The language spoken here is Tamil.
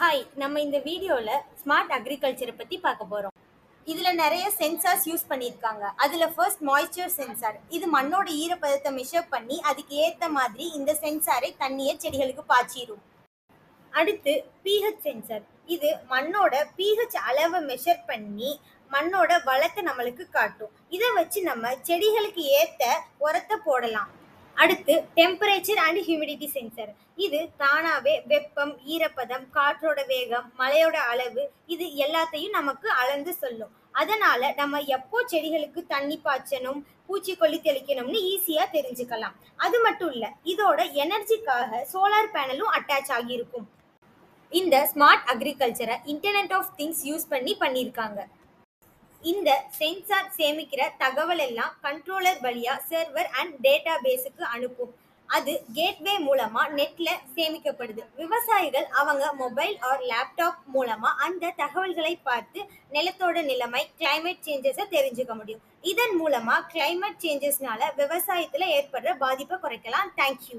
ஹாய் நம்ம இந்த வீடியோவில் ஸ்மார்ட் அக்ரிகல்ச்சரை பற்றி பார்க்க போகிறோம் இதில் நிறைய சென்சார்ஸ் யூஸ் பண்ணியிருக்காங்க. அதில் ஃபர்ஸ்ட் மாய்ஸ்சர் சென்சார் இது மண்ணோட ஈரப்பதத்தை மெஷர் பண்ணி அதுக்கு ஏற்ற மாதிரி இந்த சென்சாரை தண்ணியை செடிகளுக்கு பாய்ச்சிடும் அடுத்து பிஹெச் சென்சார் இது மண்ணோட பிஹெச் அளவை மெஷர் பண்ணி மண்ணோட வளத்தை நம்மளுக்கு காட்டும். இதை வச்சு நம்ம செடிகளுக்கு ஏற்ற உரத்தை போடலாம். அடுத்து டெம்பரேச்சர் அண்ட் ஹியூமிடிட்டி சென்சர் இது தானாகவே வெப்பம் ஈரப்பதம் காற்றோட வேகம் மழையோட அளவு இது எல்லாத்தையும் நமக்கு அளந்து சொல்லும். அதனால நம்ம எப்போ செடிகளுக்கு தண்ணி பாய்ச்சணும் பூச்சிக்கொல்லி தெளிக்கணும்னு ஈஸியா தெரிஞ்சுக்கலாம். அது மட்டும் இல்ல இதோட எனர்ஜிக்காக சோலார் பேனலும் அட்டாச் ஆகியிருக்கும். இந்த ஸ்மார்ட் அக்ரிகல்ச்சரை இன்டர்நெட் ஆஃப் திங்ஸ் யூஸ் பண்ணி பண்ணியிருக்காங்க. இந்த சென்சார் சேமிக்கிற தகவல் எல்லாம் கண்ட்ரோலர் வழியா சர்வர் அண்ட் டேட்டா பேஸுக்கு அனுப்பும். அது கேட்வே மூலமா நெட்ல சேமிக்கப்படுது. விவசாயிகள் அவங்க மொபைல் ஆர் லேப்டாப் மூலமா அந்த தகவல்களை பார்த்து நிலத்தோட நிலைமை கிளைமேட் சேஞ்சஸை தெரிஞ்சுக்க முடியும். இதன் மூலமா கிளைமேட் சேஞ்சஸ்னால விவசாயத்துல ஏற்படுற பாதிப்பை குறைக்கலாம். தேங்க்யூ